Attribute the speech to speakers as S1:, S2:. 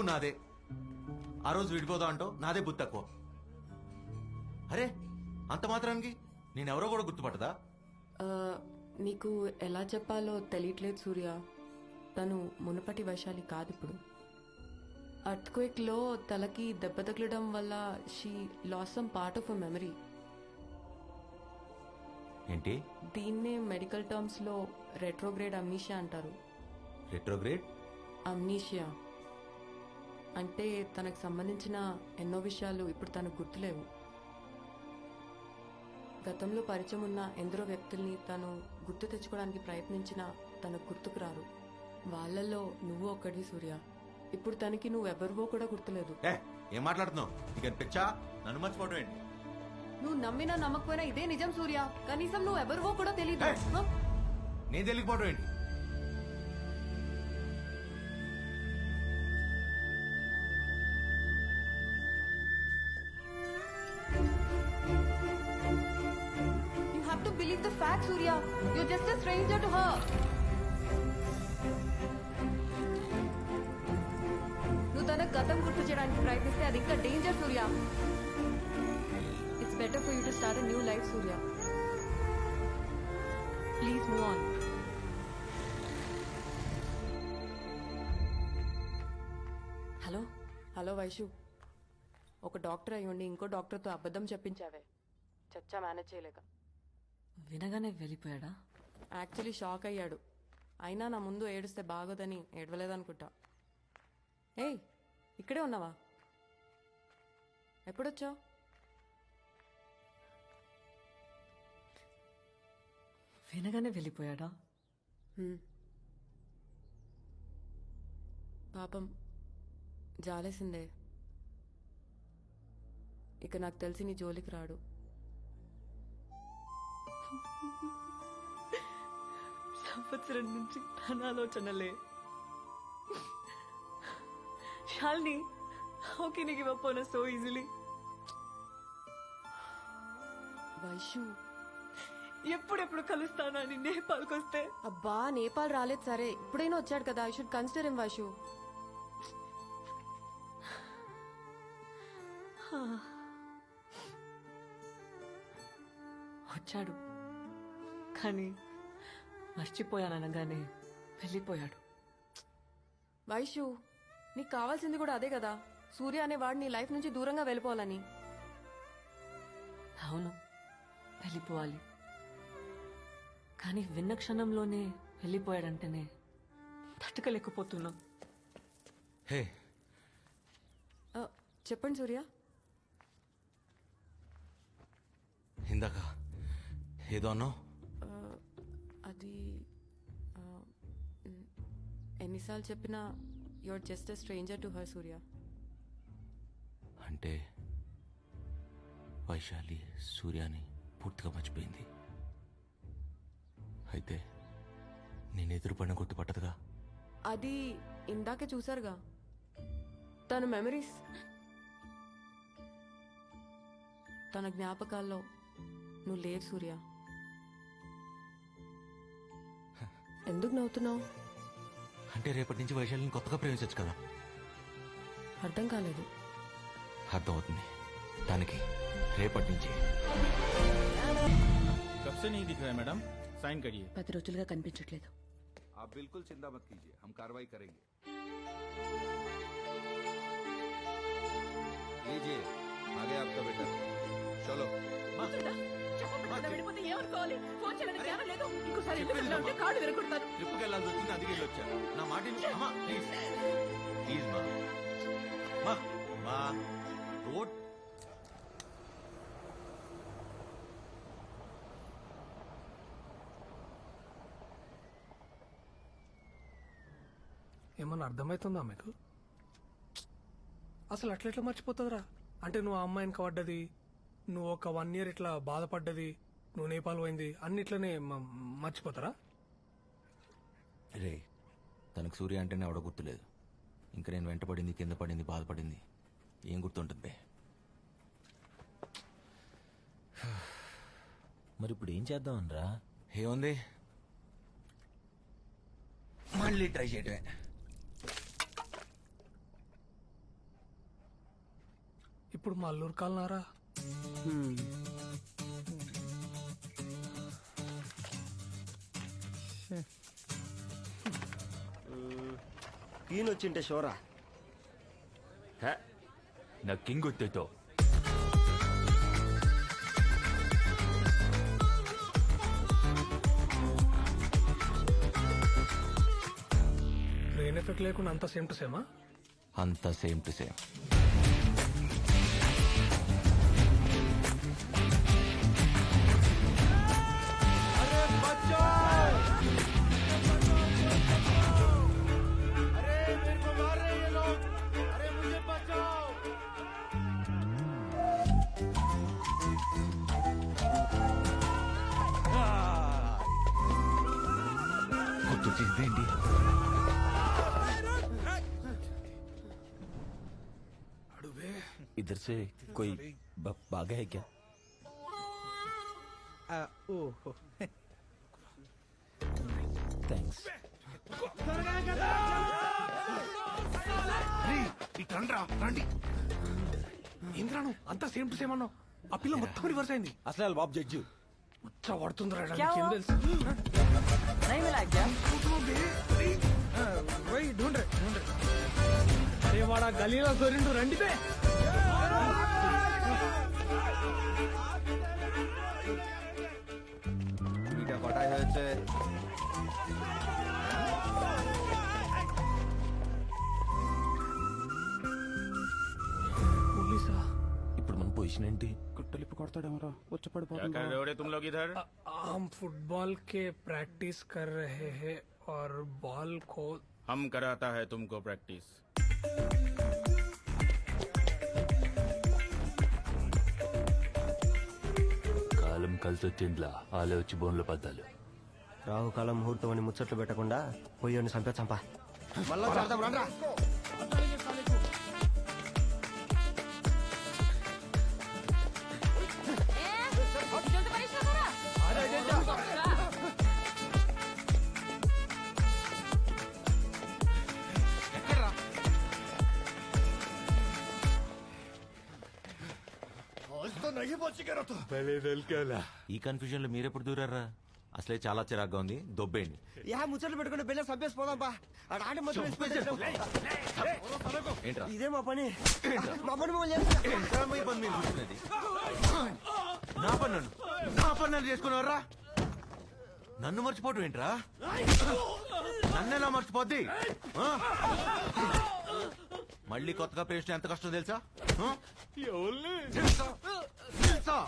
S1: తప్పు నాదే. ఆ రోజు విడిపోదా అంటావు నాదే బుద్ధి తక్కువ. అరే అంత మాత్రానికి? నేనెవరో కూడా గుర్తుపట్టదా?
S2: నీకు ఎలా చెప్పాలో తెలియట్లేదు సూర్య. తను మునుపటి వైశాలి కాదు ఇప్పుడు అర్త్క్వేక్లో తలకి దెబ్బ తగలడం వల్ల she loss some part of memory.
S1: ఏంటి?
S2: దీన్నే మెడికల్ టర్మ్స్లో రెట్రోగ్రేడ్ అమ్నీషియా అంటారు.
S1: రెట్రోగ్రేడ్
S2: అమ్నీషియా అంటే తనకు సంబంధించిన ఎన్నో విషయాలు ఇప్పుడు తనకు గుర్తులేవు. గతంలో పరిచయం ఉన్న ఎందరో వ్యక్తుల్ని తను గుర్తు తెచ్చుకోవడానికి ప్రయత్నించినా తనకు గుర్తుకు రారు. వాళ్ళల్లో నువ్వు ఒక్కడివి సూర్య. ఇప్పుడు తనకి నువ్వెవరివో కూడా గుర్తులేదు.
S1: ఏ మాట్లాడుతున్నావు? ఇక పిచ్చా? నన్ను మర్చిపోవడం ఏంటి?
S2: నువ్వు నమ్మినా నమ్మకపోయినా ఇదే నిజం సూర్య. కనీసం నువ్వు ఎవరివో కూడా తెలియదు!
S1: నేను తెలియకపోవడం ఏంటి?
S2: Believe the fact, Surya. You're just a stranger to her. నువ్వు తన గతం గుర్తు చేయడానికి ప్రయత్నిస్తే అది ఇంకా danger Surya it's better for you to start new life Surya please move on hello hello Vaishu ఒక డాక్టర్ అయి ఉండి ఇంకో డాక్టర్తో అబద్ధం చెప్పించావే. చచ్చా మేనేజ్ చేయలేక.
S3: వినగానే వెళ్ళిపోయాడా?
S2: యాక్చువల్లీ షాక్ అయ్యాడు. అయినా నా ముందు ఏడుస్తే బాగోదని ఏడవలేదనుకుంటా. ఏయ్ ఇక్కడే ఉన్నావా? ఎప్పుడొచ్చావు?
S3: వినగానే వెళ్ళిపోయాడా?
S2: పాపం జాలేసిందే. ఇక నాకు తెలిసి నీ జోలికి రాడు.
S3: సంవత్సరం నుంచి తన ఆలోచనలే Shalini how can give up on so easily
S2: Vaishu.
S3: ఎప్పుడెప్పుడు కలుస్తానని నేపాల్కి వస్తే
S2: అబ్బా నేపాల్ రాలేదు సరే. ఇప్పుడైనా వచ్చాడు కదా. I should consider him Vaishu.
S3: వచ్చాడు. కానీ మర్చిపోయాననగానే వెళ్ళిపోయాడు.
S2: వైషు నీకు కావాల్సింది కూడా అదే కదా. సూర్య అనేవాడు నీ లైఫ్ నుంచి దూరంగా వెళ్ళిపోవాలని.
S3: అవును వెళ్ళిపోవాలి. కానీ విన్న క్షణంలోనే వెళ్ళిపోయాడంటేనే తట్టుకోలేకపోతున్నా.
S1: హే.
S2: చెప్పండి సూర్య.
S1: ఇందాక ఏదో అన్నావు?
S2: అది ఎన్నిసార్లు చెప్పినా your just a stranger to her Surya
S1: అంటే వైశాలి సూర్యాని పూర్తిగా మర్చిపోయింది. అయితే నేను ఎదురుపడిన గుర్తుపట్టదుగా
S2: అది ఇందాకే చూసారుగా తన మెమరీస్ తన జ్ఞాపకాల్లో నువ్వు లేవు సూర్య. ఎందుకు నవ్వుతున్నావు
S1: అంటే రేపటి నుంచి వైశాలిని కొత్తగా ప్రేమించచ్చు కదా
S2: అర్థం కాలేదు
S1: అర్థమవుతుంది దానికి రేపటి నుంచి
S4: कब से नहीं दिख रहा है मैडम साइन करिए
S3: పది రోజులుగా కనిపించట్లేదు
S5: आप बिल्कुल चिंता मत कीजिए हम कार्रवाई करेंगे लीजिए आगे आपका बेटा चलो
S1: ట్రిప్కి వెళ్ళాల్సి వచ్చింది అందుకే వెళ్ళి వచ్చా. నా మాట విను. అమ్మా ప్లీజ్ ప్లీజ్ మా. మా మా. రోడ్.
S6: ఏమన్నా అర్థమవుతుందా మీకు? అసలు అట్లెట్లా మర్చిపోతుందిరా అంటే నువ్వు ఆ అమ్మాయిని పడ్డది నువ్వు ఒక వన్ ఇయర్ ఇట్లా బాధపడ్డది నువ్వు నేపాల్ పోయింది అన్నిట్లనే మ- మర్చిపోతారా?
S1: రే తనకు సూర్య అంటేనే ఆవిడ గుర్తులేదు. ఇంకా నేను వెంటపడింది కింద పడింది బాధపడింది. ఏం గుర్తుంటుంది బే?
S7: మరి ఇప్పుడు ఏం చేద్దాం అనరా?
S1: ఏముంది మళ్ళీ ట్రై చేయటమే.
S6: ఇప్పుడు మా అల్లూరు కాలనారా
S7: ఈయనొచ్చింటే షోరా?
S8: హే నా కింగ్
S6: వచ్చేతో ఎఫెక్ట్ లేకుండా అంత సేమ్ టు సేమా
S8: అంత సేమ్ టు సేమ్ इधर से कोई ब- भागा है क्या थैंक्स
S6: రండి ఇంద్రాను అంత సేమ్ టు సేమ్ అన్నావు ఆ పిల్ల మొత్తం రివర్స్ అయింది
S8: అసలు బాబు జడ్జు
S6: ముచ్చ పడుతుందిరా
S3: క్యా
S6: నీకేం
S3: హువా?
S6: తెలుసు
S3: नहीं मिला क्या
S6: పోయి ढूंढ रहे ढूंढ रहे అరే వాడా గలీలో దొరిండు రండి అంటే
S8: ఇప్పుడు మన పొజిషన్ ఏంటి?
S4: గుట్టలిప్పు కొడతాడేమరా? వచ్చి పడిపోతుంది तुम लोग इधर?
S6: हम फुटबॉल के प्रैक्टिस कर रहे हैं और बॉल को
S4: हम कराता है तुमको प्रैक्टिस
S8: కాలం కలిసి వచ్చిండ్లా ఆలే వచ్చి బోన్లో పద్దాలు.
S7: రాహుకాలం ముహూర్తం అని ముచ్చట్లు పెట్టకుండా పోయి చంపే చంపా. మళ్ళా చేద్దాం రండ్రా.
S1: ఈ కన్ఫ్యూజన్లో మీరెప్పుడు దూరారా? అసలే చాలా చిరాగ్గా ఉంది. దొబ్బేయండి.
S7: యా ముచ్చట్లు పెట్టుకుంటే బెల్ల చంపేసి పోదాం బా. ఆడ ఆడి మొత్తం
S1: ఏంట్రా?
S7: ఇదే మా పని. మా పని చేస్తా.
S1: ఏంట్రా? మీ పని మీరు చూస్తున్నది? నా పని నన్ను. నా పని నన్ను చేసుకున్నారా నన్ను మర్చిపోవటం ఏంట్రా? నన్ను ఎలా మర్చిపోద్ది? ఆ? మళ్ళీ కొత్తగా పేస్ట్ ఎంత కష్టం తెలుసా? ఆ? తెలుసా? తెలుసా?